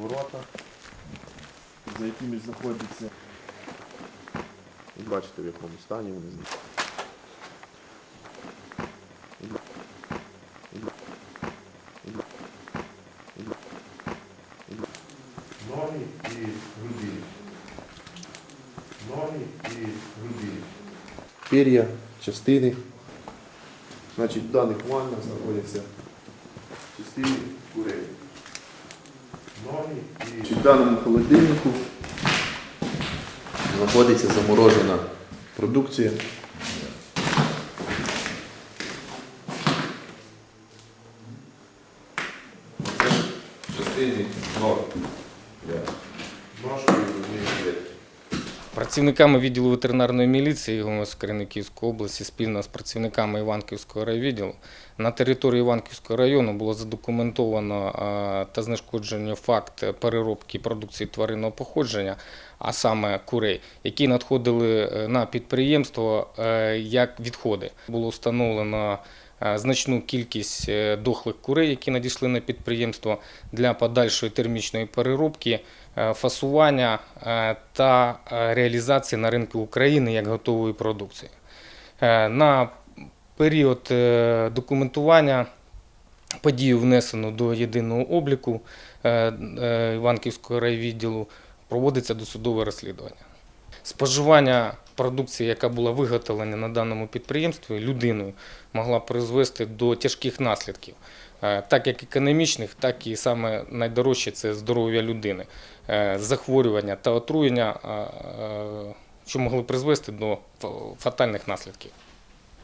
ворота, за якими знаходиться. І бачите, в якому стані вони знаходяться. Ноги і груди. Ноги і груди. Пір'я, частини. Значить, в даних ваннах знаходяться частини курей. В даному холодильнику. Знаходиться заморожена продукція. Працівниками відділу ветеринарної міліції ГУМС Київської області спільно з працівниками Іванківського райвідділу на території Іванківського району було задокументовано е, та знешкоджено факт переробки продукції тваринного походження, а саме курей, які надходили е, на підприємство е, як відходи. Було встановлено значну кількість дохлих курей, які надійшли на підприємство для подальшої термічної переробки, фасування та реалізації на ринку України як готової продукції. На період е, документування подію внесено до єдиного обліку е, е, Іванківського райвідділу, проводиться досудове розслідування. Споживання продукції, яка була виготовлена на даному підприємстві людиною, могла призвести до тяжких наслідків, так як економічних, так і саме найдорожче це здоров'я людини, захворювання та отруєння, що могли призвести до фатальних наслідків.